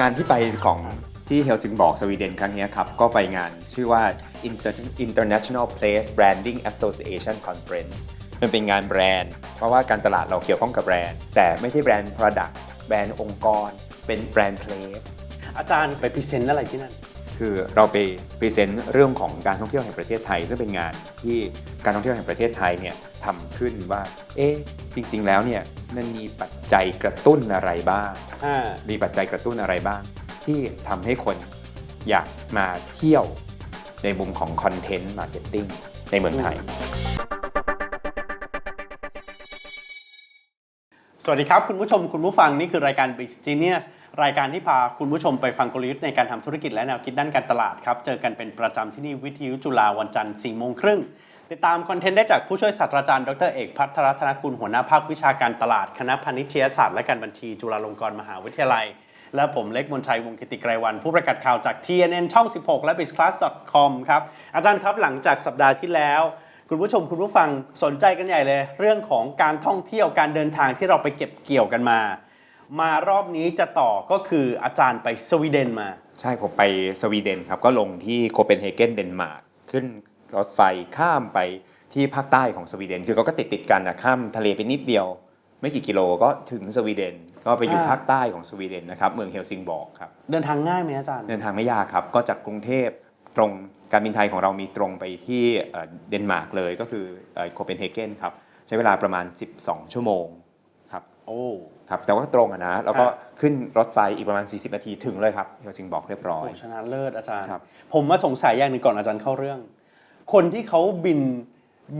งานที่ไปของที่เฮลซิงบอร์กสวีเดนครั้งนี้ครับ ก็ไปงานชื่อว่า Inter- International Place Branding Association Conference มันเป็นงานแบรนด์ เพราะว่าการตลาดเราเกี่ยวข้องกับแบรนด์ แต่ไม่ใช่แบรนด์ Product แบรนด์องค์กร เป็นแบรนด์ Place อาจารย์ไปพรีเซนต์อะไรที่นั่น คือเราไปพรีเซนต์เรื่องของการท่องเที่ยวแห่งประเทศไทย ซึ่งเป็นงานที่การท่องเที่ยวแห่งประเทศไทยเนี่ยทำขึ้นว่า เอ๊ะจริง ๆ แล้วเนี่ยมันมีปัจจัยกระตุ้นอะไรบ้าง อ่ามีปัจจัยกระตุ้นอะไรบ้าง ที่ทำให้คนอยากมาเที่ยวในมุมของคอนเทนต์มาร์เก็ตติ้งในเมืองไทย สวัสดีครับ คุณผู้ชมคุณผู้ฟังนี่คือรายการ b u s i n e s s รายการที่พาคุณผู้ชมไปฟังกลยุทธ์ในการทำธุรกิจและแนวคิดด้านการตลาดครับ เจอกันเป็นประจำที่นี่วิทยุจุฬาวันจันทร์4โมงครึ่งติดตามคอนเทนต์ได้จากผู้ช่วยศาสตราจารย์ดรเอกพัฒรธนกุลหัวหน้าภาควิชาการตลาด คณะพาณิชยศาสตร์และการบัญชีจุฬาลงกรณ์มหาวิทยาลัย และผมเล็กมนชัยวงกิติไกรวัน ผู้ประกาศข่าวจาก TNN ช่อง 16 และ bizclass.com ครับอาจารย์ครับหลังจากสัปดาห์ที่แล้ว คุณผู้ชมคุณผู้ฟังสนใจกันใหญ่เลย เรื่องของการท่องเที่ยวการเดินทางที่เราไปเก็บเกี่ยวกันมา มารอบนี้จะต่อก็คืออาจารย์ไปสวีเดนมา ใช่ผมไปสวีเดนครับ ก็ลงที่โคเปนเฮเกนเดนมาร์กขึ้นรถไฟข้ามไปที่ภาคใต้ของสวีเดน คือเขาก็ติดติดๆกันนะข้ามทะเลไปนิดเดียว ไม่กี่กิโลก็ถึงสวีเดน ก็ไปอยู่อ่า ภาคใต้ของสวีเดนนะครับเมืองเฮลซิงบอร์กครับ เดินทางง่ายไหมอาจารย์ เดินทางไม่ยากครับ ก็จากกรุงเทพตรงการบินไทยของเรามีตรงไปที่เอ่อเดนมาร์กเลยก็คือโคเปนเฮเกนครับ ใช้เวลาประมาณ 12 ชั่วโมงครับ โอ้ครับแต่ว่าก็ตรงอะนะ แล้วก็ครับขึ้นรถไฟอีกประมาณ 40 นาทีถึงเลยครับเฮลซิงบอร์กเรียบร้อยโหชนะเลิศอาจารย์ครับผมมาสงสัยอย่างหนึ่งก่อนอาจารย์เข้าเรื่อง คนที่เขาบิน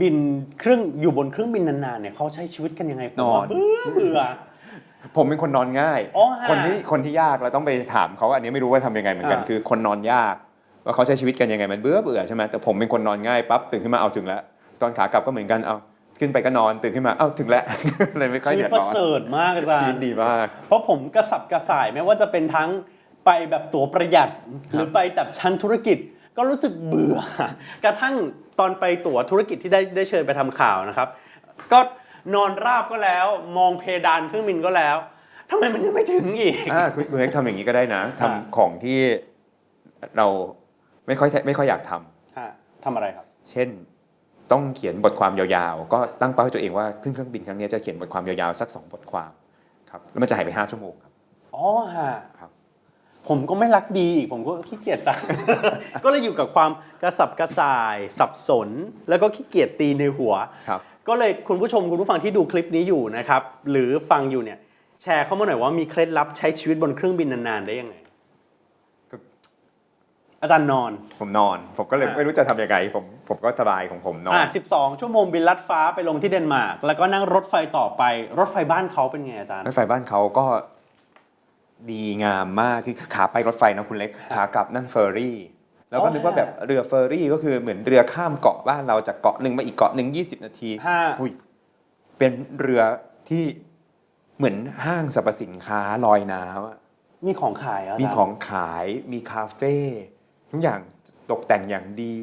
บินเครื่องอยู่บนเครื่องบินนานๆเนี่ยเขาใช้ชีวิตกันยังไงผมว่าเบื่อเบื่อผมเป็นคนนอนง่ายอ๋อฮะคนที่คนที่ยากเราต้องไปถามเขาอันนี้ไม่รู้ว่าทำยังไงเหมือนกันอ่าคือคนนอนยาก ว่าเขาใช้ชีวิตกันยังไงมันเบื่อเบื่อใช่ไหมแต่ผมเป็นคนนอนง่ายปั๊บตื่นขึ้นมาเอาถึงแล้ว ตอนขากลับก็เหมือนกันเอา ขึ้นไปก็นอนตื่นขึ้นมาเอ้าถึงแล้ว เลยไม่ค่อยชีวิตเดือดประร้อนเสริฐมากอาจารชีวิตย์ ดีมาก เพราะผมกระสับกระส่ายไม่ว่าจะเป็นทั้งไปแบบตั๋วประหยัด หรือไปแบบชั้นธุรกิจก็รู้สึกเบื่อ กระทั่งตอนไปตั๋วธุรกิจที่ได้ได้เชิญไปทำข่าวนะครับ ก็นอนราบก็แล้วมองเพดานเครื่องบินก็แล้วทำไมมันยังไม่ถึงอีก อ่าคุณคุณเล็กทำอย่างนี้ก็ได้นะทำอ่า ของที่เราไม่ค่อยไม่ค่อยอยากทำฮะทำอะไรครับ เช่น ต้องเขียนบทความยาวๆ ก็ตั้งเป้าให้ตัวเองว่าขึ้นเครื่องบินครั้งนี้จะเขียนบทความยาวๆ สักสองบทความครับแล้วมันจะหายไปห้าชั่วโมงครับอ๋อฮะครับ ผมก็ไม่รักดีอีกผมก็ขี้เกียจจังก็เลยอยู่กับความกระสับกระส่าย สับสน แล้วก็ขี้เกียจตีในหัวครับ ก็เลยคุณผู้ชมคุณผู้ฟังที่ดูคลิปนี้อยู่นะครับหรือฟังอยู่เนี่ยแชร์เข้ามาหน่อยว่ามีเคล็ดลับใช้ชีวิตบนเครื่องบินนานๆได้ยังไงครับ อาจารย์นอน ผมนอน ผมก็เลยอ่าไม่รู้จะทำยังไงผมผมก็สบายของผมนอน อะ12 ชั่วโมงบินลัดฟ้าไปลงที่เดนมาร์กแล้วก็นั่งรถไฟต่อไปรถไฟบ้านเขาเป็นไงอาจารย์ รถไฟบ้านเขาก็ดีงามมากคือขาไปรถไฟนะคุณเล็กขากลับนั่งเฟอร์รี่ แล้วก็อ๋อนึกว่าแบบเรือเฟอร์รี่ก็คือเหมือนเรือข้ามเกาะบ้านเราจากเกาะหนึ่งมาอีกเกาะหนึ่ง20 นาทีฮะ อุ้ยเป็นเรือที่เหมือนห้างสรรพสินค้าลอยน้ำอะมีของขายเหรอาจารย์มีของขายมีคาเฟ่ ทุกอย่างตกแต่งอย่างดี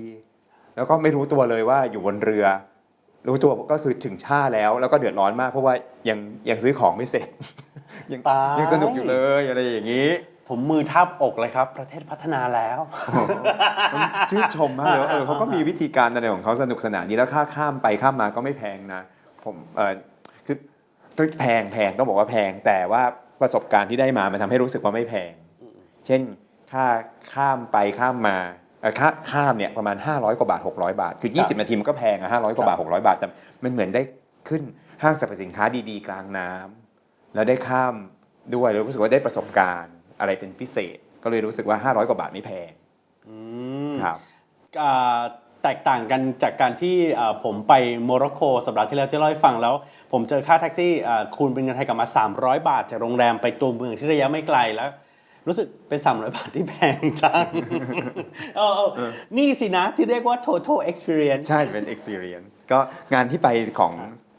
แล้วก็ไม่รู้ตัวเลยว่าอยู่บนเรือ รู้ตัวก็คือถึงชาแล้วแล้วก็เดือดร้อนมากเพราะว่ายังยังซื้อของไม่เสร็จ ยังตาย ยังสนุกอยู่เลยอะไรอย่างนี้ ผมมือทาบอกเลยครับ ประเทศพัฒนาแล้วต้องชื่นชมมากเลยว่าเออเขาก็มีวิธีการอะไรของเขาสนุกสนานนี้แล้วค่าข้ามไปข้ามมาก็ไม่แพงนะ ผมเออคือแพงแพงต้องบอกว่าแพงแต่ว่าประสบการณ์ที่ได้มามันทำให้รู้สึกว่าไม่แพง เช่น ค่าข้ามไปข้ามมาเอ่อค่าข้ามเนี่ยประมาณ 500 กว่าบาท 600 บาท คือครับ20 นาทีมันก็แพงอะ500กว่าบาท 600 บาท แต่มันเหมือนได้ขึ้นห้างสรรพสินค้าดีๆ กลางน้ำแล้วได้ข้ามด้วยแล้วรู้สึกว่าได้ประสบการณ์อะไรเป็นพิเศษ ก็เลยรู้สึกว่า 500 กว่าบาทไม่แพงอืมครับอ่าแตกต่างกันจากการที่อ่าผมไปโมร็อกโกสัปดาห์ที่แล้วที่เล่าให้ฟังแล้ว ผมเจอค่าแท็กซี่อ่าคูณเป็นเงินไทยกลับมา 300 บาท จากโรงแรมไปตัวเมืองที่ระยะไม่ไกลแล้ว รู้สึกเป็น 300 บาทที่แพงจังเออเออนี่สินะที่เรียกว่า total experience ใช่เป็น experience ก็งานที่ไปของ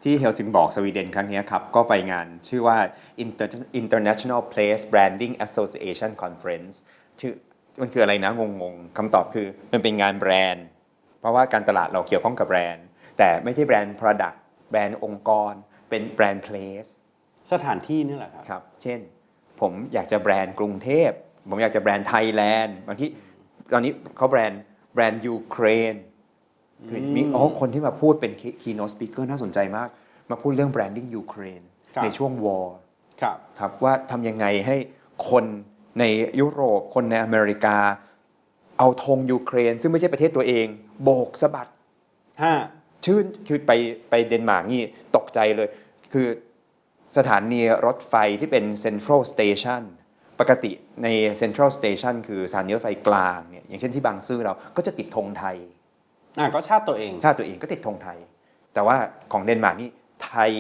ที่เฮลซิงบอร์กสวีเดนครั้งเนี้ยครับ ก็ไปงานชื่อว่า Inter- International Place Branding Association Conference ชื่อมันคืออะไรนะ งงๆคำตอบคือมันเป็นงานแบรนด์ เพราะว่าการตลาดเราเกี่ยวข้องกับแบรนด์ แต่ไม่ใช่แบรนด์ Product แบรนด์องค์กร เป็นแบรนด์ Place สถานที่นี่แหละครับครับ เช่น ผผมอยากจะแบรนด์กรุงเทพ ผมอยากจะแบรนด์ไทยแลนด์บางทีตอนนี้เขาแบรนด์แบรนด์ยูเครนคือมีอ๋อคนที่มาพูดเป็น keynote speaker น่าสนใจมาก มาพูดเรื่องแบรนดิ้งยูเครนครับในช่วงวอร์ครับครับว่าทำยังไงให้คนในยุโรป คนในอเมริกา เอาธงยูเครน ซึ่งไม่ใช่ประเทศตัวเอง โบกสะบัดห้าชื่นคือไปไปเดนมาร์กนี่ตกใจเลย คือ สถานีรถไฟที่เป็นเซ็นทรัลสเตชันปกติในเซ็นทรัลสเตชันคือสถานีรถไฟกลางเนี่ยอย่างเช่นที่บางซื่อเราก็จะติดธงไทยอะก็ชาติตัวเอง ชาติตัวเองก็ติดธงไทย แต่ว่าของเดนมาร์กนี่ไทย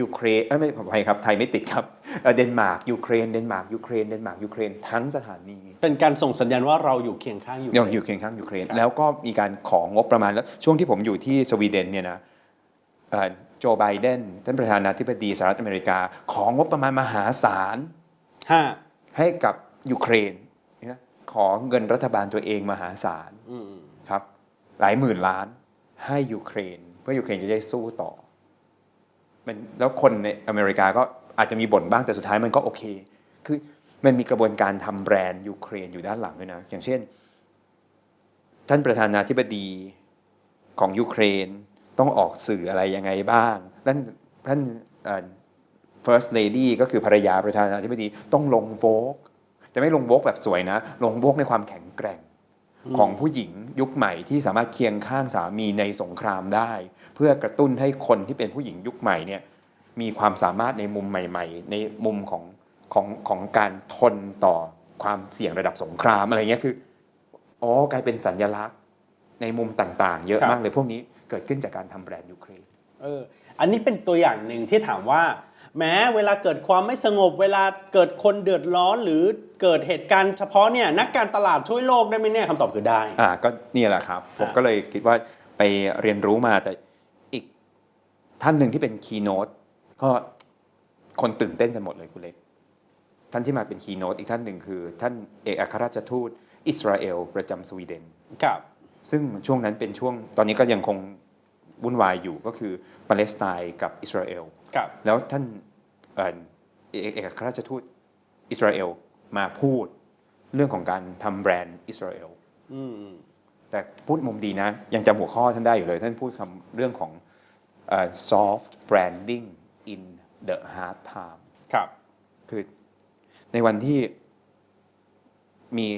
ยูเครนเอ้ยไม่ขออภัยครับไทยไม่ติดครับเอ่อเดนมาร์กยูเครนเดนมาร์กยูเครนเดนมาร์กยูเครนทั้งสถานี เป็นการส่งสัญญาณว่าเราอยู่เคียงข้างอยู่ยังอยู่เคียงข้างยูเครนแล้วก็มีการของงบประมาณแล้วช่วงที่ผมอยู่ที่สวีเดนเนี่ยนะเอ่อ โจไบเดนท่านประธานาธิบดีสหรัฐอเมริกา ของงบประมาณมหาศาลห้าให้กับยูเครนนะของเงินรัฐบาลตัวเองมหาศาลอืมครับ หลายหมื่นล้านให้ยูเครน เพื่อยูเครนจะได้สู้ต่อมันแล้วคนในอเมริกาก็อาจจะมีบ่นบ้างแต่สุดท้ายมันก็โอเค คือมันมีกระบวนการทำแบรนด์ยูเครนอยู่ด้านหลังด้วยนะ อย่างเช่น ท่านประธานาธิบดีของยูเครน ต้องออกสื่ออะไรยังไงบ้างท่านท่านเอ่อ first lady ก็คือภรรยาประธานาธิบดีต้องลงโวกแต่ไม่ลงโวกแบบสวยนะ ลงโวกในความแข็งแกร่งของผู้หญิงยุคใหม่ที่สามารถเคียงข้างสามีในสงครามได้ เพื่อกระตุ้นให้คนที่เป็นผู้หญิงยุคใหม่เนี่ยมีความสามารถในมุมใหม่ ๆ ในมุมของของของการทนต่อความเสี่ยงระดับสงครามอะไรเงี้ยคืออ๋อกลายเป็นสัญลักษณ์ในมุมต่าง ๆ เยอะครับมากเลยพวกนี้เกิดขึ้นจากการทำแบรนด์ยูเครนเอออันนี้เป็นตัวอย่างหนึ่งที่ถามว่า แม้เวลาเกิดความไม่สงบ เวลาเกิดคนเดือดร้อน หรือเกิดเหตุการณ์เฉพาะเนี่ยนักการตลาดช่วยโลกได้ไหมเนี่ยคำตอบคือได้อ่าก็นี่แหละครับ ผมอ่าก็เลยคิดว่าไปเรียนรู้มาแต่อีกท่านหนึ่งที่เป็นคีโนตก็คนตื่นเต้นกันหมดเลยคุณเล็ก ท่านที่มาเป็นคีโนตอีกท่านหนึ่งคือ ท่านเอกอัครราชทูตอิสราเอลประจำสวีเดนครับซึ่งช่วงนั้นเป็นช่วงตอนนี้ก็ยังคง วุ่นวายอยู่ก็คือปาเลสไตน์กับอิสราเอลครับ แล้วท่านเอ่อเอกเอกอัครราชทูตอิสราเอลมาพูดเรื่องของการทำแบรนด์อิสราเอล อืมแต่พูดมุมดีนะ ยังจำหัวข้อท่านได้อยู่เลย ท่านพูดคำเรื่องของเอ่อ soft branding in the hard time ครับ คือในวันที่มี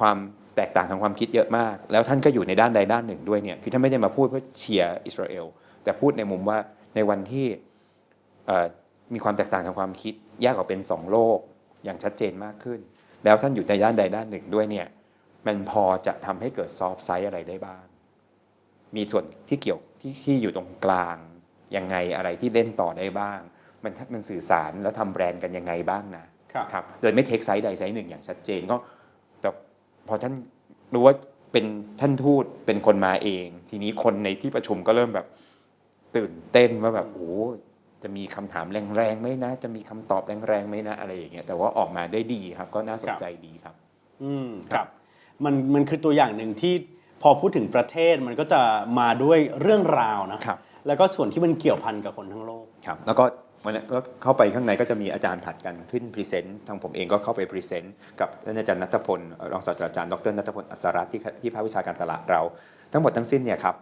ความ แตกต่างทางความคิดเยอะมาก แล้วท่านก็อยู่ในด้านใดด้านหนึ่งด้วยเนี่ยคือท่านไม่ได้มาพูดเพื่อเชียร์อิสราเอลแต่พูดในมุมว่าในวันที่เอ่อมีความแตกต่างทางความคิดแยกออกเป็นสองโลกอย่างชัดเจนมากขึ้น แล้วท่านอยู่ในด้านใดด้านหนึ่งด้วยเนี่ยมันพอจะทำให้เกิดซอฟต์ไซส์อะไรได้บ้าง มีส่วนที่เกี่ยวที่ที่อยู่ตรงกลางยังไงอะไรที่เล่นต่อได้บ้าง มันมันสื่อสารแล้วทำแบรนด์กันยังไงบ้างนะครับครับโดยไม่เทคไซส์ใดไซส์หนึ่งอย่างชัดเจนก็แต่ พอท่านรู้ว่าเป็นท่านทูตเป็นคนมาเอง ทีนี้คนในที่ประชุมก็เริ่มแบบตื่นเต้นว่าแบบโอ้จะมีคำถามแรงๆไหมนะ จะมีคำตอบแรงๆไหมนะอะไรอย่างเงี้ยแต่ว่าออกมาได้ดีครับ ก็น่าสนใจดีครับ อืมครับมันมันคือตัวอย่างหนึ่งที่พอพูดถึงประเทศมันก็จะมาด้วยเรื่องราวนะครับแล้วก็ส่วนที่มันเกี่ยวพันกับคนทั้งโลกครับ แล้วก็ วันนั้นก็เข้าไปข้างในก็จะมีอาจารย์ผลัดกันขึ้นพรีเซนต์ทางผมเองก็เข้าไปพรีเซนต์กับท่านอาจารย์นัทพลรองศาสตราจารย์ดรนัทพลอัศรัตน์ที่ที่ภาควิชาการตลาดเรา ทั้งหมดทั้งสิ้นเนี่ยครับ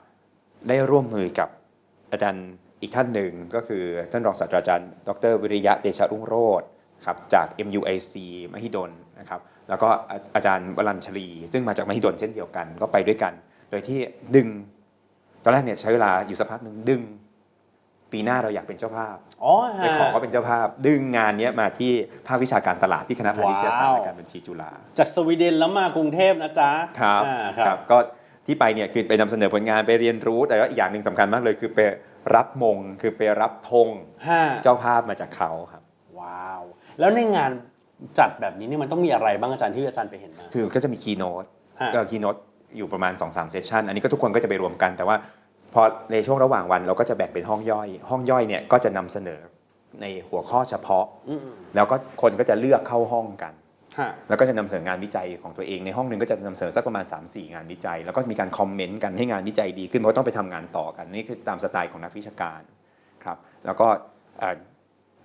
ได้ร่วมมือกับอาจารย์อีกท่านหนึ่งก็คือท่านรองศาสตราจารย์ ดรวิริยะเดชะรุ่งโรจน์ครับจาก MUIC มหิดลนะครับแล้วก็อาอาจารย์วรัญชลี ซึ่งมาจากมหิดลเช่นเดียวกันก็ไปด้วยกัน โดยที่ดึงตอนแรกเนี่ยใช้เวลาอยู่สักพักหนึ่งดึง ปีหน้าเราอยากเป็นเจ้าภาพอ๋อไปขอก็เป็นเจ้าภาพ ดึงงานเนี้ยมาที่ภาควิชาการตลาดที่คณะพาณิชยศาสตร์และการบัญชีจุฬาจากสวีเดนแล้วมากรุงเทพนะจ๊ะครับอ่าคครัรับบก็ที่ไปเนี่ยคือไปนำเสนอผลงานไปเรียนรู้ แต่ว่าอีกอย่างหนึ่งสำคัญมากเลย คือไปรับมงคือไปรับธงห้าเจ้าภาพมาจากเขาครับว้าว แล้วในงานจัดแบบนี้เนี่ยมันต้องมีอะไรบ้างอาจารย์ที่อาจารย์ไปเห็นมาคือก็จะมีคีโนตฮะก็คีโนตอยู่ประมาณ2-3เซสชันอันนี้ก็ทุกคนก็จะไปรวมกันแต่ว่า พอในช่วงระหว่างวันเราก็จะแบ่งเป็นห้องย่อย ห้องย่อยเนี่ยก็จะนำเสนอในหัวข้อเฉพาะอืมแล้วก็คนก็จะเลือกเข้าห้องกันฮะแล้วก็จะนำเสนองานวิจัยของตัวเองในห้องหนึ่งก็จะนำเสนอสักประมาณ 3-4 งานวิจัย แล้วก็มีการคอมเมนต์กันให้งานวิจัยดีขึ้นเพราะต้องไปทำงานต่อกันนี่คือตามสไตล์ของนักวิชาการครับแล้วก็เอ่อ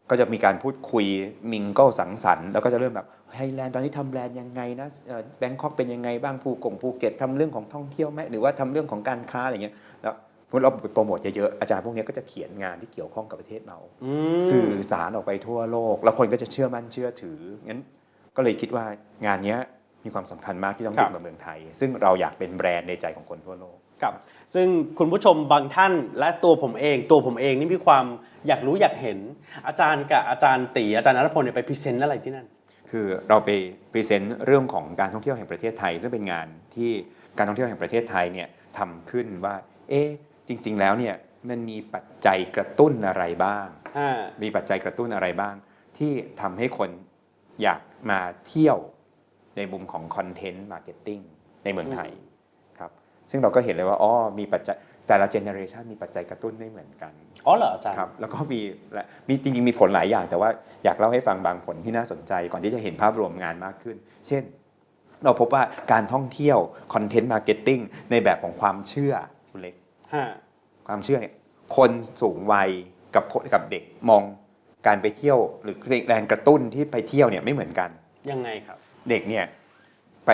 ก็จะมีการพูดคุยมิงก็สังสรรค์แล้วก็จะเริ่มแบบไฮแลนด์ตอนนี้ทำแบรนด์ยังไงนะแบงคอกเป็นยังไงบ้างภูกงภูเก็ตทำเรื่องของท่องเที่ยวไหมหรือว่าทำเรื่องของการค้าอะไรเงี้ย แล้วพอเราไปโปรโมทเยอะๆอาจารย์พวกเนี้ยก็จะเขียนงานที่เกี่ยวข้องกับประเทศเราอืมสื่อสารออกไปทั่วโลก แล้วคนก็จะเชื่อมั่นเชื่อถืองั้นก็เลยคิดว่างานเนี้ยมีความสำคัญมากที่ต้องครัดึบงมาเมืองไทย ซึ่งเราอยากเป็นแบรนด์ในใจของคนทั่วโลกครับซึ่งคุณผู้ชมบางท่านและตัวผมเอง ตัวผมเองนี่มีความอยากรู้อยากเห็น อาจารย์กับอาจารย์ตีอาจารย์นรพลเนี่ยไปพรีเซนต์อะไรที่นั่น คือเราไปพรีเซนต์เรื่องของการท่องเที่ยวแห่งประเทศไทย ซึ่งเป็นงานที่การท่องเที่ยวแห่งประเทศไทยเนี่ยทำขึ้นว่า เอ๊ะ จริง ๆ แล้วเนี่ยมันมีปัจจัยกระตุ้นอะไรบ้างอ่ามีปัจจัยกระตุ้นอะไรบ้าง ที่ทำให้คนอยากมาเที่ยวในมุมของคอนเทนต์มาร์เก็ตติ้งในเมืองไทยครับ ซึ่งเราก็เห็นเลยว่าอ๋อมีปัจจัยแต่ละเจเนอเรชันมีปัจจัยกระตุ้นไม่เหมือนกัน อ๋อเหรออาจารย์ครับ แล้วก็มีและมีจริงๆมีผลหลายอย่าง แต่ว่าอยากเล่าให้ฟังบางผลที่น่าสนใจ ก่อนที่จะเห็นภาพรวมงานมากขึ้น เช่น เราพบว่าการท่องเที่ยวคอนเทนต์มาร์เก็ตติ้งในแบบของความเชื่อคุณเล็กฮะ ความเชื่อเนี่ยคนสูงวัยกับคนกับเด็กมองการไปเที่ยวหรือแรงกระตุ้นที่ไปเที่ยวเนี่ยไม่เหมือนกัน ยังไงครับ เด็กเนี่ยไป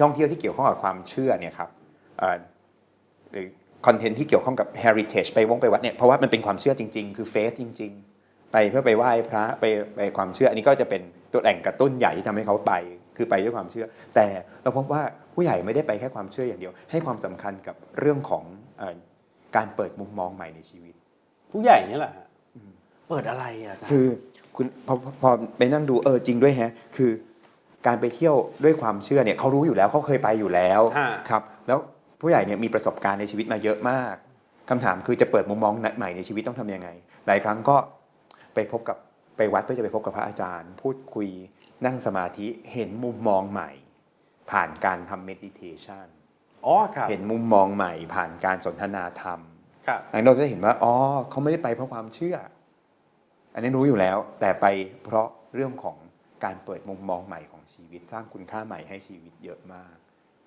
ท่องเที่ยวที่เกี่ยวข้องกับความเชื่อเนี่ยครับเอ่อหรือคอนเทนต์ที่เกี่ยวข้องกับ heritage ไปวงไปวัดเนี่ยเพราะว่ามันเป็นความเชื่อจริง ๆ คือ faith จริง ๆ ไปเพื่อไปไหว้พระไปไปความเชื่ออันนี้ก็จะเป็นตัวแหล่งกระตุ้นใหญ่ที่ทำให้เขาไป คือไปด้วยความเชื่อ แต่เราพบว่า ผู้ใหญ่ไม่ได้ไปแค่ความเชื่ออย่างเดียว ให้ความสำคัญกับเรื่องของเอ่อการเปิดมุมมองใหม่ในชีวิต ผู้ใหญ่เนี่ยแหละฮะเปิดอะไรอะอาจารย์คือคุณพอพอพอไปนั่งดูเออจริงด้วยแฮะ คือ การไปเที่ยวด้วยความเชื่อเนี่ยเขารู้อยู่แล้วเขาเคยไปอยู่แล้วฮะครับ แล้วผู้ใหญ่เนี่ยมีประสบการณ์ในชีวิตมาเยอะมากคำถามคือจะเปิดมุมมองใหม่ในชีวิตต้องทำยังไง หลายครั้งก็ไปพบกับไปวัดเพื่อจะไปพบกับพระอาจารย์ พูดคุยนั่งสมาธิเห็นมุมมองใหม่ ผ่านการทำเมดิเทชันอ๋อครับเห็นมุมมองใหม่ผ่านการสนทนาธรรมครับอันนี้เราก็จะเห็นว่าอ๋อเขาไม่ได้ไปเพราะความเชื่อ อันนี้รู้อยู่แล้ว แต่ไปเพราะเรื่องของการเปิดมุมมองใหม่ของชีวิตสร้างคุณค่าใหม่ให้ชีวิตเยอะมาก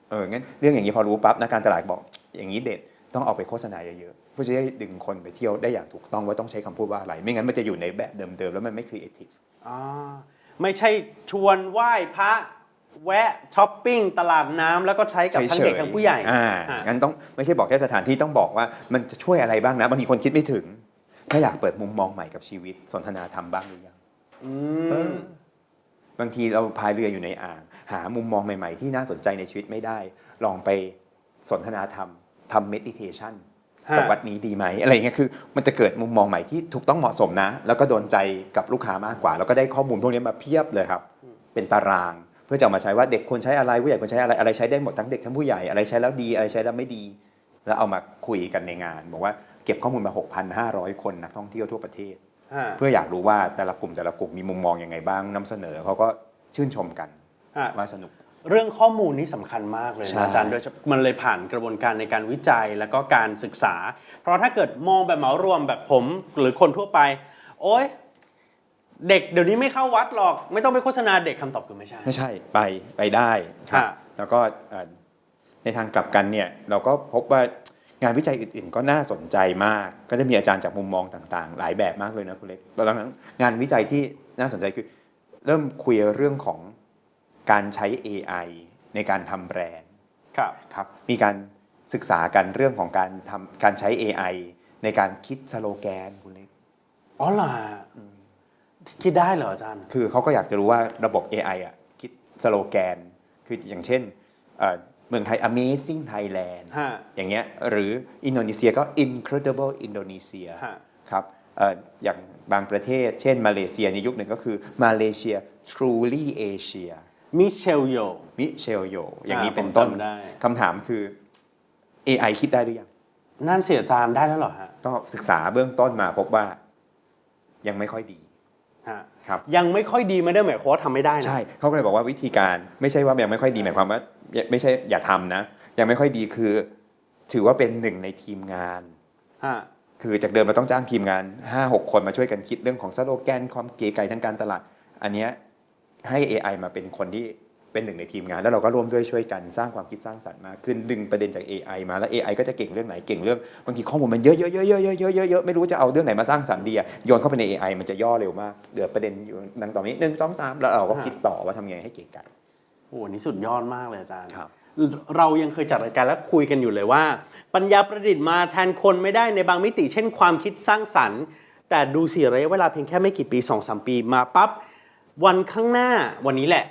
เอองั้นเรื่องอย่างนี้พอรู้ปั๊บนักการตลาดบอกอย่างนี้เด็ดต้องเอาไปโฆษณาเยอะๆเพื่อจะได้ดึงคนไปเที่ยวได้อย่างถูกต้องว่าต้องใช้คำพูดว่าอะไร ไม่งั้นมันจะอยู่ในแบบเดิมๆแล้วมันไม่ครีเอทีฟอ่าไม่ใช่ชวนไหว้พระ แวะช้อปปิ้งตลาดน้ำแล้วก็ใช้กับทั้งเด็กทั้งผู้ใหญ่อ่าฮะงั้นต้องไม่ใช่บอกแค่สถานที่ต้องบอกว่ามันจะช่วยอะไรบ้างนะบางทีคนคิดไม่ถึง ถ้าอยากเปิดมุมมองใหม่กับชีวิตสนทนาธรรมบ้างหรือยัง อืม บางทีเราพายเรืออยู่ในอ่าง หามุมมองใหม่ ๆ ที่น่าสนใจในชีวิตไม่ได้ ลองไปสนทนาธรรมทำเมดิเทชันฮะ กับวัดนี้ดีไหมอะไรอย่างเงี้ยคือ มันจะเกิดมุมมองใหม่ที่ถูกต้องเหมาะสมนะ แล้วก็โดนใจกับลูกค้ามากกว่า แล้วก็ได้ข้อมูลพวกนี้มาเพียบเลยครับ เป็นตารางเพื่อจะเอามาใช้ว่าเด็กควรใช้อะไรผู้ใหญ่ควรใช้อะไรอะไรใช้ได้หมดทั้งเด็กทั้งผู้ใหญ่อะไรใช้แล้วดีอะไรใช้แล้วไม่ดี แล้วเอามาคุยกันในงาน บอกว่าเก็บข้อมูลมา 6,500 คนนักท่องเที่ยวทั่วประเทศฮะเพื่ออยากรู้ว่าแต่ละกลุ่มแต่ละกลุ่มมีมุมมองยังไงบ้างนำเสนอเขาก็ชื่นชมกันฮะว่าสนุก เรื่องข้อมูลนี่สำคัญมากเลยใช่นะอาจารย์โดยเฉพาะมันเลยผ่านกระบวนการในการวิจัยแล้วก็การศึกษา เพราะถ้าเกิดมองแบบเหมารวมแบบผมหรือคนทั่วไป โอ๊ย เด็กเดี๋ยวนี้ไม่เข้าวัดหรอก ไม่ต้องไปโฆษณาเด็กคำตอบคือไม่ใช่ ไม่ใช่ไปไปได้ครับฮะแล้วก็เอ่อในทางกลับกันเนี่ยเราก็พบว่างานวิจัยอื่นๆ ก็น่าสนใจมาก ก็จะมีอาจารย์จากมุมมองต่างๆ หลายแบบมากเลยนะคุณเล็กแล้วหลังนั้นงานวิจัยที่น่าสนใจคือ เริ่มคุยเรื่องของการใช้ AI ในการทำแบรนด์ ครับ ครับมีการศึกษากันเรื่องของการทำการใช้ AI ในการคิดสโลแกนคุณเล็ก อ๋อเหรอ คิดได้เหรออาจารย์ คือเขาก็อยากจะรู้ว่าระบบ AI อะคิดสโลแกน คืออย่างเช่นเอ่อเมืองไทย Amazing Thailand ฮะอย่างเงี้ยหรืออินโดนีเซียก็ Incredible Indonesia ฮะครับเอ่ออย่างบางประเทศ เช่นมาเลเซียในยุคหนึ่งก็คือมาเลเซีย Truly Asia มิเชลโยมิเชลโยอย่างนี้อ่าเป็นผมต้นจำได้คำถามคือ AI คิดได้หรือยัง นั่นเสียอาจารย์ได้แล้วเหรอฮะ ก็ศึกษาเบื้องต้นมาพบว่ายังไม่ค่อยดีฮะ ครับยังไม่ค่อยดีไม่ได้หมายความว่าทำไม่ได้นะ ใช่เขาก็เลยบอกว่าวิธีการไม่ใช่ว่ายังไม่ค่อยดีหมายความว่าไม่ใช่อย่าทำนะ ยังไม่ค่อยดีคือ ถือว่าเป็นหนึ่งในทีมงานฮะคือจากเดิมเราต้องจ้างทีมงาน 5-6 คนมาช่วยกันคิดเรื่องของสโลแกนความเก๋ไก่ทางการตลาด อันเนี้ยให้ AI มาเป็นคนที่ เป็นหนึ่งในทีมงาน แล้วเราก็ร่วมด้วยช่วยกันสร้างความคิดสร้างสรรค์มากขึ้นดึงประเด็นจาก AI มาแล้ว AI ก็จะเก่งเรื่องไหนเก่งเรื่องบางทีข้อมูลมันเยอะเยอะเยอะเยอะเยอะเยอะไม่รู้จะเอาเรื่องไหนมาสร้างสรรค์ดีอะโยนเข้าไปใน AI มันจะย่อเร็วมากเดือยประเด็นอยู่ดังต่อนี้หนึ่งสองสามแล้วเราก็คิดต่อว่าทำยังไงให้เก่งกันโอ้โหนี่สุดยอดมากเลยอาจารย์ครับเรายังเคยจัดรายการและคุยกันอยู่เลยว่า ปัญญาประดิษฐ์มาแทนคนไม่ได้ในบางมิติ เช่นความคิดสร้างสรรค์ แต่ดูสิระยะเวลาเพียงแค่ไม่กี่ปี2อสปีมาปั๊บวันข้างหน้าวันนี้แหละ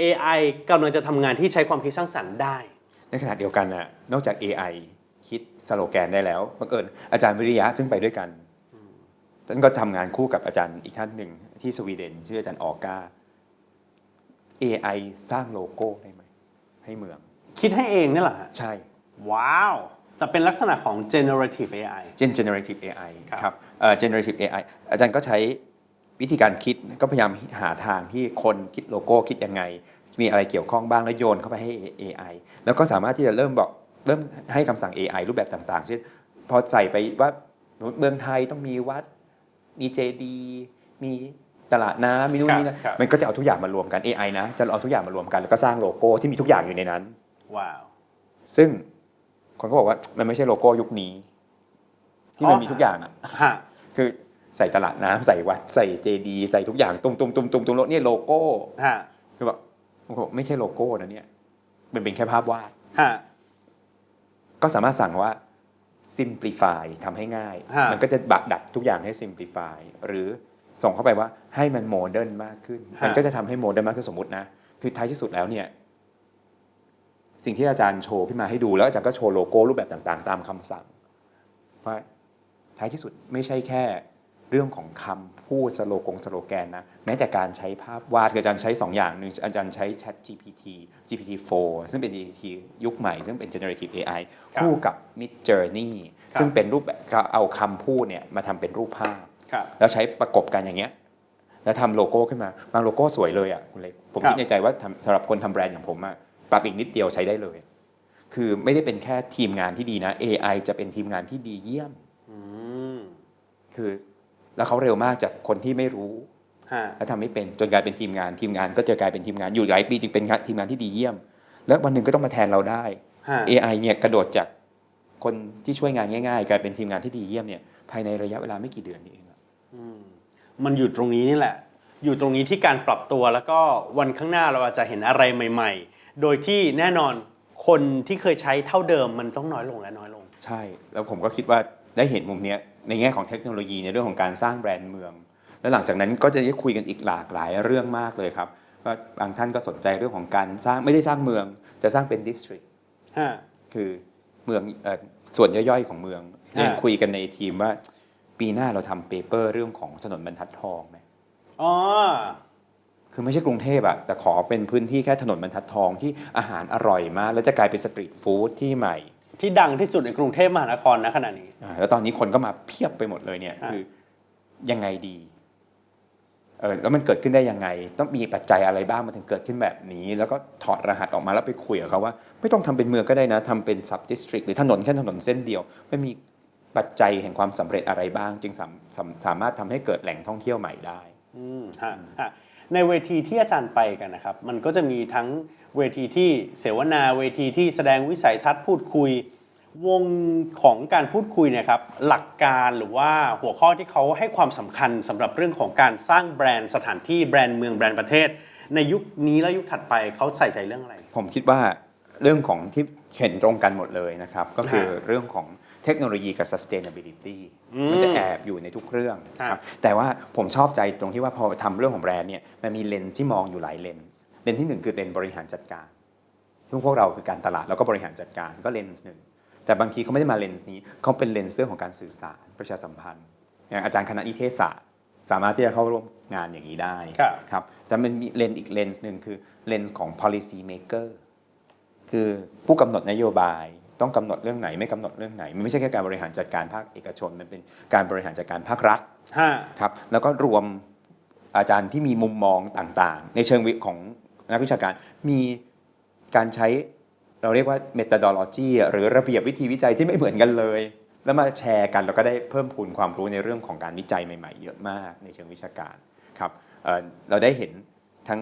AI กำลังจะทำงานที่ใช้ความคิดสร้างสรรค์ได้ ในขณะเดียวกันนะนอกจาก AI คิดสโลแกนได้แล้วบังเอิญอาจารย์วิริยะซึ่งไปด้วยกันท่านก็ทำงานคู่กับอาจารย์อีกท่านหนึ่งที่สวีเดนชื่ออาจารย์ออกา AI สร้างโลโก้ได้ไหมให้เมือง คิดให้เองนี่แหละฮะใช่ ว้าว แต่เป็นลักษณะของ generative AI Gen generative AI ครับครับเอ่อ generative AI อาจารย์ก็ใช้ วิธีการคิดก็พยายามหาทางที่คนคิดโลโก้คิดยังไง มีอะไรเกี่ยวข้องบ้างแล้วโยนเข้าไปให้ AI แล้วก็สามารถที่จะเริ่มบอกเริ่มให้คำสั่ง AI รูปแบบต่างๆเช่นพอใส่ไปว่าเมืองไทยต้องมีวัด มีเจดีมีตลาดน้ำมีนู่นนี่นะครับมันก็จะเอาทุกอย่างมารวมกัน AI นะจะเอาทุกอย่างมารวมกันแล้วก็สร้างโลโก้ที่มีทุกอย่างอยู่ในนั้นว้าวซึ่งคนก็บอกว่ามันไม่ใช่โลโก้ยุคนี้ ที่มันมีทุกอย่างอะฮะคือ ใส่ตลาดน้ำใส่วัดใส่เจดีย์ใส่ทุกอย่างตุ้มตุ้มตุ้มตุ้มตุ้มรถเนี่ยโลโก้ฮะคือแบบผมบอกไม่ใช่โลโก้นะเนี่ยมันเป็นแค่ภาพวาดฮะก็สามารถสั่งว่า simplify ทำให้ง่ายฮะมันก็จะบักดัดทุกอย่างให้ simplify หรือส่งเข้าไปว่าให้มันโมเดิร์นมากขึ้น มันก็จะทำให้โมเดิร์นมากขึ้นสมมตินะ คือท้ายที่สุดแล้วเนี่ย สิ่งที่อาจารย์โชว์ขึ้นมาให้ดูแล้วอาจารย์ก็โชว์โลโก้รูปแบบต่าง ๆ ตามคำสั่งว่าท้ายที่สุดไม่ใช่แค่ เรื่องของคำพูดสโลกงสโลแกนนะแม้แต่การใช้ภาพวาดคืออาจารย์ใช้ 2 อย่างหนึ่งอาจารย์ใช้ Chat GPT GPT-4 ซึ่งเป็น GPT ยุคใหม่ ซึ่งเป็น generative AI ครับคู่กับ Mid Journey ครับซึ่งเป็นรูปแบบก็เอาคำพูดเนี่ยมาทำเป็นรูปภาพครับแล้วใช้ประกบกันอย่างเงี้ยแล้วทำโลโก้ขึ้นมาบางโลโก้สวยเลยอะคุณเล็กผมครับคิดในใจว่าทำสำหรับคนทำแบรนด์อย่างผมอะปรับอีกนิดเดียวใช้ได้เลย คือไม่ได้เป็นแค่ทีมงานที่ดีนะ AI จะเป็นทีมงานที่ดีเยี่ยมอืมคือ แล้วเขาเร็วมากจากคนที่ไม่รู้ฮะแล้วทำไม่เป็นจนกลายเป็นทีมงานทีมงานก็จะกลายเป็นทีมงานอยู่หลายปีจึงเป็นทีมงานที่ดีเยี่ยม แล้ววันหนึ่งก็ต้องมาแทนเราได้ฮะ AI เนี่ยกระโดดจากคนที่ช่วยงานง่าย ๆ กลายเป็นทีมงานที่ดีเยี่ยมเนี่ยภายในระยะเวลาไม่กี่เดือนนี่เองอะมันอยู่ตรงนี้นี่แหละ อยู่ตรงนี้ที่การปรับตัวแล้วก็วันข้างหน้าเราอาจจะเห็นอะไรใหม่ ๆ โดยที่แน่นอนคนที่เคยใช้เท่าเดิมมันต้องน้อยลงและน้อยลง ใช่ แล้วผมก็คิดว่าได้เห็นมุมเนี้ยในแง่ของเทคโนโลยีในเรื่องของการสร้างแบรนด์เมือง แล้วหลังจากนั้นก็จะได้คุยกันอีกหลากหลายเรื่องมากเลยครับว่าบางท่านก็สนใจเรื่องของการสร้างไม่ได้สร้างเมือง จะสร้างเป็นดิสทริกฮะคือเมืองเอ่อส่วนย่อยๆของเมืองอ่ายังคุยกันในทีมว่าปีหน้าเราทำเปเปอร์เรื่องของถนนบรรทัดทองไหมอ๋อคือไม่ใช่กรุงเทพอะแต่ขอเป็นพื้นที่แค่ถนนบรรทัดทองที่อาหารอร่อยมาก แล้วจะกลายเป็นสตรีทฟู้ดที่ใหม่ ที่ดังที่สุดในกรุงเทพมหานครณขณะนี้ อ่าแล้วตอนนี้คนก็มาเพียบไปหมดเลยเนี่ยอ่าคือยังไงดีเออแล้วมันเกิดขึ้นได้ยังไง ต้องมีปัจจัยอะไรบ้างมันถึงเกิดขึ้นแบบนี้ แล้วก็ถอดรหัสออกมาแล้วไปคุยกับเขาว่า ไม่ต้องทำเป็นเมืองก็ได้นะทำเป็นซับดิสทริกหรือถนนแค่ถนนเส้นเดียว ไม่มีปัจจัยแห่งความสำเร็จอะไรบ้าง จึงสามสามสามารถทำให้เกิดแหล่งท่องเที่ยวใหม่ได้ อืมฮะฮะในเวทีที่อาจารย์ไปกันนะครับ มันก็จะมีทั้ง เวทีที่เสวนาเวทีที่แสดงวิสัยทัศน์พูดคุยวงของการพูดคุยเนะครับหลักการหรือว่าหัวข้อที่เขาให้ความสำคัญสำหรับเรื่องของการสร้างแบรนด์สถานที่แบรนด์เมืองแบรนด์ประเทศ ในยุคนี้และยุคถัดไปเขาใส่ใจเรื่องอะไร ผมคิดว่าเรื่องของที่เห็นตรงกันหมดเลยนะครับ ก็คือฮะเรื่องของเทคโนโลยีกับ sustainability อืมมันจะแอบอยู่ในทุกเรื่องคครัรับบแต่ว่าผมชอบใจตรงที่ว่าพอทำเรื่องของแบรนด์เนี่ยมันมีเลนส์ที่มองอยู่หลายเลนส์ เลนส์ที่หนึ่งคือเลนส์บริหารจัดการซึ่งพวกเราคือการตลาดแล้วก็บริหารจัดการก็เลนส์หนึ่งแต่บางทีเขาไม่ได้มาเลนส์นี้เขาเป็นเลนส์เรื่องของการสื่อสารประชาสัมพันธ์ อย่างอาจารย์คณะนิเทศศาสตร์ สามารถที่จะเข้าร่วมงานอย่างนี้ได้ครับครับแต่มันมีเลนส์อีกเลนส์หนึ่งคือเลนส์ของ policy maker คือผู้กำหนดนโยบายต้องกำหนดเรื่องไหนไม่กำหนดเรื่องไหน มันไม่ใช่แค่การบริหารจัดการภาคเอกชน มันเป็นการบริหารจัดการภาครัฐฮะครับแล้วก็รวมอาจารย์ที่มีมุมมองต่างๆ ในเชิงวิของ นักวิชาการมีการใช้เราเรียกว่า methodology หรือระเบียบวิธีวิจัยที่ไม่เหมือนกันเลย แล้วมาแชร์กันเราก็ได้เพิ่มพูนความรู้ในเรื่องของการวิจัยใหม่ๆ เยอะมากในเชิงวิชาการครับเเราได้เห็นทั้ง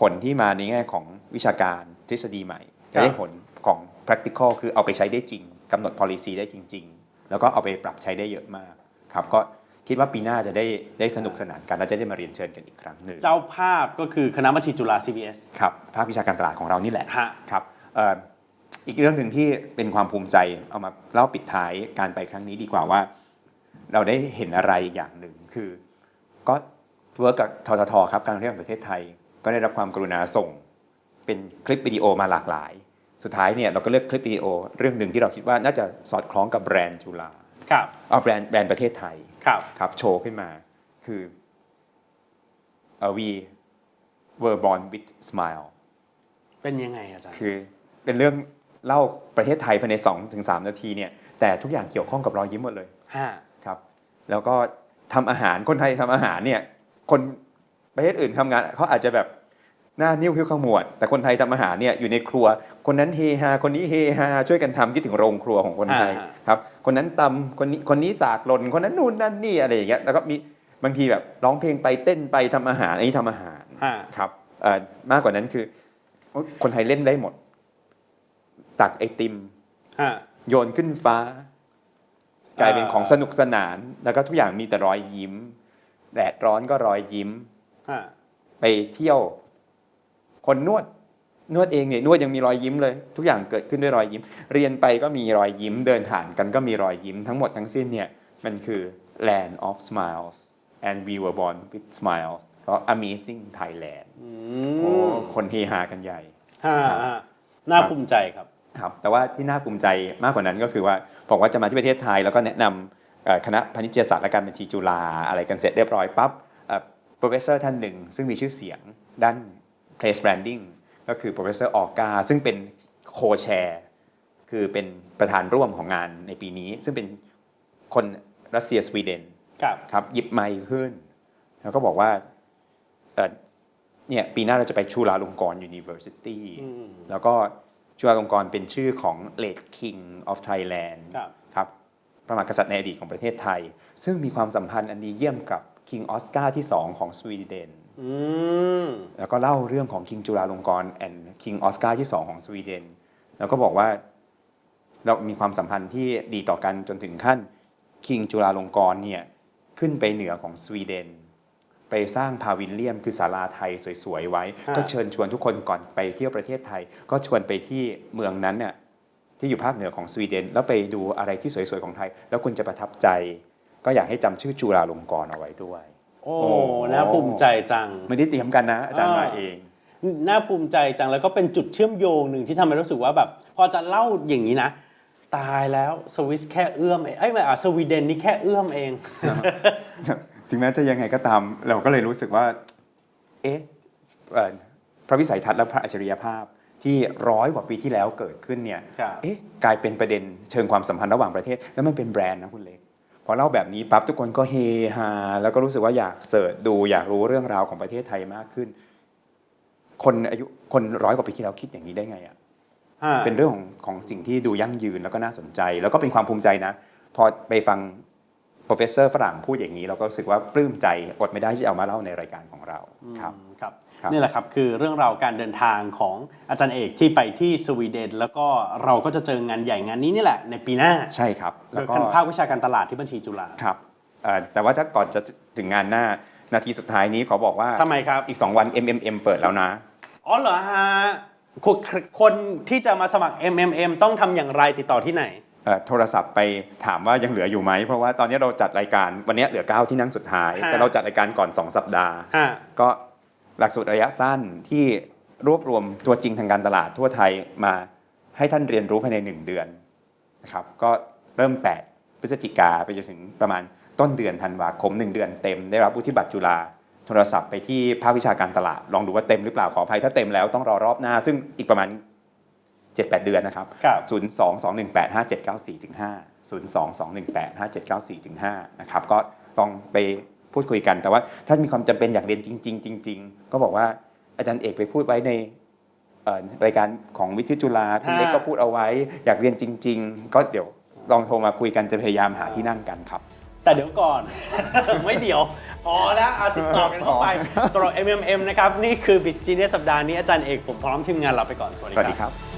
ผลที่มาในแง่ของวิชาการทฤษฎีใหม่ได้ผลของ practical คือเอาไปใช้ได้จริงกำหนด policy ได้จริง ๆ แล้วก็เอาไปปรับใช้ได้เยอะมากครับก็ คิดว่าปีหน้าจะได้ได้สนุกสนานกันแล้วจะได้มาเรียนเชิญกันอีกครั้งหนึ่งเจ้าภาพก็คือคณะบัญชีจุฬา CBS ครับภาควิชาการตลาดของเรานี่แหละฮะ ครับเอ่ออีกเรื่องหนึ่งที่เป็นความภูมิใจเอามาเล่าปิดท้ายการไปครั้งนี้ดีกว่าว่า เราได้เห็นอะไรอย่างหนึ่งคือ ก็เวิร์กกับทททครับการท่องเที่ยวแห่งประเทศไทย ก็ได้รับความกรุณาส่ง เป็นคลิปวิดีโอมาหลากหลาย สุดท้ายเนี่ยเราก็เลือกคลิปวิดีโอเรื่องหนึ่งที่เราคิดว่าน่าจะสอดคล้องกับแบรนด์จุฬาครับ เอาแบรนด์แบรนด์ประเทศไทย ครับครับโชว์ขึ้นมาคือเอ่อ we were born with smile เป็นยังไงอาจารย์คือเป็นเรื่องเล่าประเทศไทยภายใน2-3ถึงนาทีเนี่ยแต่ทุกอย่างเกี่ยวข้องกับรอยยิ้มหมดเลยฮะครับ แล้วก็ทำอาหารคนไทยทำอาหารเนี่ยคนประเทศอื่นทำงานเขาอาจจะแบบ หน้านิ้วคิ้วขมวด แต่คนไทยทำอาหารเนี่ยอยู่ในครัว คนนั้นเฮฮาคนนี้เฮฮาช่วยกันทำคิดถึงโรงครัวของคนไทยอ่าครับคนนั้นตำคนนี้คนนี้จากหล่นคนนั้นนู่นนั่นนี่อะไรอย่างเงี้ยแล้วก็มีบางทีแบบร้องเพลงไปเต้นไปทำอาหารอันนี้ทำอาหารฮะครับเอ่อมากกว่านั้นคือ คนไทยเล่นได้หมด ตักไอติมฮะโยนขึ้นฟ้า กลายเป็นของสนุกสนาน แล้วก็ทุกอย่างมีแต่รอยยิ้ม แดดร้อนก็รอยยิ้มฮะไปเที่ยว คนนวดนวดเองเนี่ยนวดยังมีรอยยิ้มเลย ทุกอย่างเกิดขึ้นด้วยรอยยิ้ม เรียนไปก็มีรอยยิ้มเดินผ่านกันก็มีรอยยิ้มทั้งหมดทั้งสิ้นเนี่ยมันคือ land of smiles and we were born with smiles ก็ amazing Thailand อืโอ้มคนเฮฮากันใหญ่ฮะฮะน่าภูมิใจครับครับแต่ว่าที่น่าภูมิใจมากกว่านั้นก็คือว่าบอกว่าจะมาที่ประเทศไทย แล้วก็แนะนำเอ่อคณะพาณิชยศาสตร์และการบัญชีจุฬาอะไรกันเสร็จเรียบร้อยปั๊บเอ่อ professor ท่านหนึ่ง ซึ่งมีชื่อเสียงด้าน place branding ก็คือ professor ออกาซึ่งเป็น co-chair คือเป็นประธานร่วมของงานในปีนี้ ซึ่งเป็นคนรัสเซียสวีเดนครับครับหยิบไมค์ขึ้น แล้วก็บอกว่าเอ่อเนี่ยปีหน้าเราจะไปชูฬาลงกรณ์ University อืมแล้วก็จุฬาลงกรณ์เป็นชื่อของ late king of Thailand ครับครับพระมหากษัตริย์ในอดีตของประเทศไทย ซึ่งมีความสัมพันธ์อันดีเยี่ยมกับคิงออสการ์ที่ 2 ของสวีเดนอืม แล้วก็เล่าเรื่องของคิงจุฬาลงกรณ์แอนคิงออสการ์ที่ 2 ของสวีเดน แล้วก็บอกว่าเรามีความสัมพันธ์ที่ดีต่อกันจนถึงขั้นคิงจุฬาลงกรณ์เนี่ยขึ้นไปเหนือของสวีเดน ไปสร้างพาวิลเลียมคือศาลาไทยสวยๆไว้ ก็เชิญชวนทุกคนก่อนไปเที่ยวประเทศไทย ก็ชวนไปที่เมืองนั้นเนี่ยที่อยู่ภาคเหนือของสวีเดน แล้วไปดูอะไรที่สวยๆของไทย แล้วคุณจะประทับใจ ก็อยากให้จำชื่อจุฬาลงกรณ์เอาไว้ด้วย โอ้โอ้น่าภูมิใจจัง ไม่ได้เตรียมกันนะ อาจารย์อ่ามมาเอง น่าภูมิใจจังแล้วก็เป็นจุดเชื่อมโยงหนึ่งที่ทำให้รู้สึกว่าแบบ พอจะเล่าอย่างนี้นะ ตายแล้วสวิสแค่เอื้อมเองเอ้ยไม่อะสวีเดนนี่แค่เอื้อมเอง ถึงแม้จะยังไงก็ตาม เราก็เลยรู้สึกว่า เอ๊ะเอ่อพระวิสัยทัศน์และพระอัจฉริยภาพที่ร้อยกว่าปีที่แล้วเกิดขึ้นเนี่ยครับเอ๊ะกลายเป็นประเด็นเชิงความสัมพันธ์ระหว่างประเทศ แล้วมันเป็นแบรนด์นะคุณเล็กพ อเล่าแบบนี้ปั๊บทุกคนก็เฮฮาแล้วก็รู้สึกว่าอยากเสิร์ชดูอยากรู้เรื่องราวของประเทศไทยมากขึ้น คนอายุคนร้อยกว่าปีที่แล้วคิดอย่างนี้ได้ไงอะฮะเป็นเรื่องของของสิ่งที่ดูยั่งยืนแล้วก็น่าสนใจ แล้วก็เป็นความภูมิใจนะ พอไปฟัง professor ฝรั่งพูดอย่างนี้ เราก็รู้สึกว่าปลื้มใจอดไม่ได้ที่จะเอามาเล่าในรายการของเราครับอืมครับครับนี่แหละครับคือเรื่องราวการเดินทางของอาจารย์เอกที่ไปที่สวีเดน แล้วก็เราก็จะเจองานใหญ่งานนี้นี่แหละในปีหน้าใช่ครับโดแล้วยก็ภาควิชาการตลาดที่บัญชีจุฬาครับเอ่อแต่ว่าถ้าก่อนจะถึงงานหน้านาทีสุดท้ายนี้ขอบอกว่าทำไมครับอีก 2 วัน MMM เปิดแล้วนะอ๋อเหรอฮะคนคนที่จะมาสมัคร MMM ต้องทำอย่างไรติดต่อที่ไหนเอ่อ โทรศัพท์ไปถามว่ายังเหลืออยู่ไหม เพราะว่าตอนนี้เราจัดรายการวันนี้เหลือ 9 ที่นั่งสุดท้ายฮะแต่เราจัดรายการก่อน 2 สัปดาห์ฮะก็หลักสูตรระยะสั้นที่รวบรวมตัวจริงทางการตลาดทั่วไทยมาให้ท่านเรียนรู้ภายใน 1 เดือนนะครับก็เริ่ม 8 พฤศจิกาไปจนถึงประมาณต้นเดือนธันวาคม 1 เดือนเต็ม ได้รับวุฒิบัตรจุฬาโทรศัพท์ไปที่ภาควิชาการตลาด ลองดูว่าเต็มหรือเปล่าขออภัยถ้าเต็มแล้วต้องรอรอบหน้า ซึ่งอีกประมาณ 7-8 เดือนนะครับครับ 022185794ถึง5 022185794ถึง5นะครับก็ลองไปพูดคุยกัน แต่ว่าถ้ามีความจำเป็นอยากเรียนจริง ๆ จริง ๆ ก็บอกว่าอาจารย์เอกไปพูดไว้ในเอ่อรายการของวิทยุจุฬาคุณเล็กก็พูดเอาไว้ อยากเรียนจริง ๆ ก็เดี๋ยวลองโทรมาคุยกันจะพยายามหาที่นั่งกันครับแต่เดี๋ยวก่อน ไม่เดี๋ยวพอแล้วเอาติดต่อกันเข้าไปสำหรับ MMM นะครับ นี่คือ Business Genius สัปดาห์นี้อาจารย์เอกผมพร้อมทีมงานลาไปก่อน สวัสดีสวัสดีคครับรับ